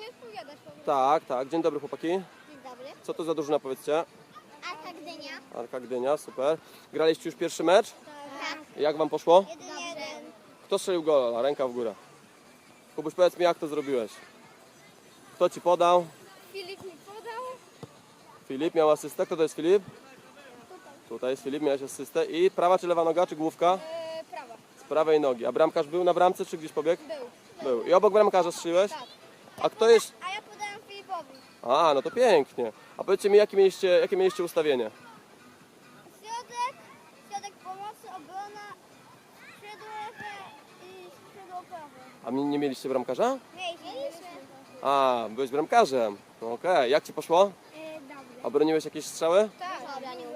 nie odpowiadasz po prostu. Tak, tak. Dzień dobry chłopaki. Dzień dobry. Co to za drużyna powiedzcie? Arka Gdynia. Arka Gdynia, super. Graliście już pierwszy mecz? Tak. Jak wam poszło? Jeden jeden. Kto strzelił gola? Ręka w górę. Kubuś, powiedz mi jak to zrobiłeś. Kto ci podał? Filip mi podał. Filip miał asystę. Kto to jest Filip? Tutaj jest Filip, miałeś asystę. I prawa czy lewa noga, czy główka? E, prawa. Z prawej nogi. A bramkarz był na bramce, czy gdzieś pobiegł? Był. Był. I obok bramkarza strzeliłeś? Tak. A kto jest... A ja podałem Filipowi. A, no to pięknie. A powiedzcie mi, jakie mieliście, jakie mieliście ustawienie? Środek, środek pomocy, obrona, skrzydło lewe i skrzydło prawe. A mi- nie mieliście bramkarza? Mieliśmy. A, byłeś bramkarzem. No Okej, jak ci poszło? Dobry. Obroniłeś jakieś strzały? Tak. Dużo obronił.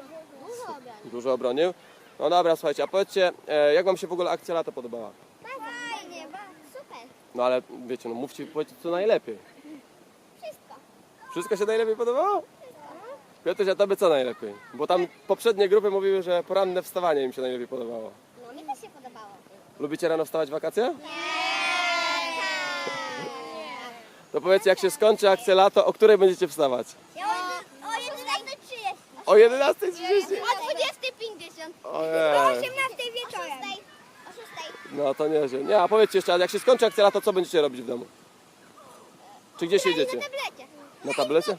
Dużo obronił. Dużo obronił. No dobra, słuchajcie, a powiedzcie, e, jak wam się w ogóle akcja lata podobała? No ale wiecie, no mówcie, powiedzcie co najlepiej. Wszystko. Wszystko się najlepiej podobało? Piotruś, a tobie co najlepiej? Bo tam poprzednie grupy mówiły, że poranne wstawanie im się najlepiej podobało. No mi też się podobało. Lubicie rano wstawać w wakacje? Nie. To powiedzcie, jak się skończy akcja lato, o której będziecie wstawać? Ja o, o 11.30. O 11.30? O 20.50. Ojej. 18 wieczorem. O 6. No to nieźle. Nie, a powiedzcie jeszcze, a jak się skończy akcja lato, co będziecie robić w domu? Czy gdzieś jedziecie? Na tablecie. Na tablecie?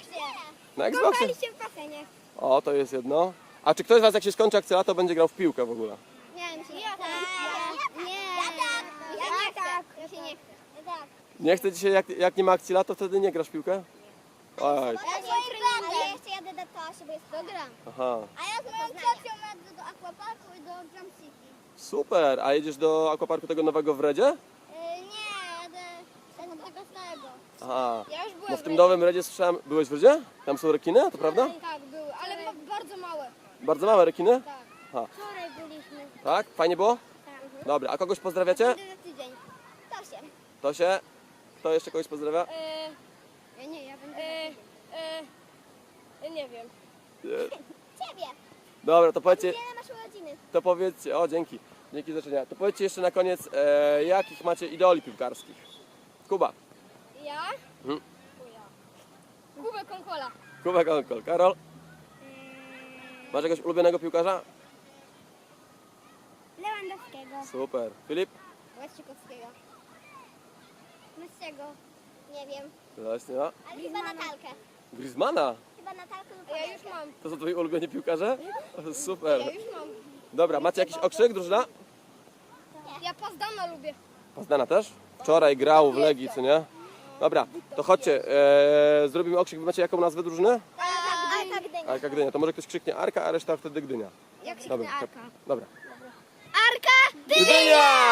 Na Xboxie? Kąpali się w basenie. O, to jest jedno. A czy ktoś z was, jak się skończy akcja lato, będzie grał w piłkę w ogóle? Nie, mi się nie chce. Nie. Ja tak. Ja nie tak. Ja się nie chcę. Ja tak. Nie chce dzisiaj, jak, jak nie ma akcji lato, wtedy nie grasz w piłkę? Oj, Ja nie. Ale ja chcę jadę do bo jest program. aha. A ja z moją ciocią jadę do Aquaparku i do Drum City. Super. A jedziesz do aquaparku tego nowego w Redzie? Yy, nie, jadę tego tego starego. Aha. Ja już byłem No w tym Redzie. nowym Redzie słyszałem, byłeś w Redzie? Tam są rekiny, to prawda? Tak, były, ale ma, bardzo małe. Bardzo małe rekiny? Tak. Wczoraj byliśmy. Tak? Fajnie było? Tam. Dobra, a kogoś pozdrawiacie? Za tydzień. Tosię. To się. Kto jeszcze kogoś pozdrawia? E, Ja nie, ja będę e, e, nie wiem. Nie. Ciebie. Dobra, to powiedzcie, Wiele masz. To powiedzcie, o dzięki, dzięki za życzenia. To powiedzcie jeszcze na koniec, e, jakich macie idoli piłkarskich? Kuba, Ja? Mhm. Ja. Kubę Konkola. Kuba Konkol, Karol, masz jakiegoś ulubionego piłkarza? Lewandowskiego. Super. Filip? Łaszczykowskiego. Messiego. Nie wiem. Właśnie, no. Ale chyba Natalkę. Griezmana? Chyba Natalkę lub ja już mam. To są twoi ulubieni piłkarze? Super. Ja już mam. Dobra, macie jakiś okrzyk, drużyna? Ja Pazdana lubię. Pazdana też? Wczoraj grał w Legii, co nie? Dobra, to chodźcie, e, zrobimy okrzyk. Wy macie jaką nazwę drużyny? Arka Gdynia. Arka Gdynia. To może ktoś krzyknie Arka, a reszta wtedy Gdynia. Jak się Dobra, Arka? dobra. Arka Gdynia!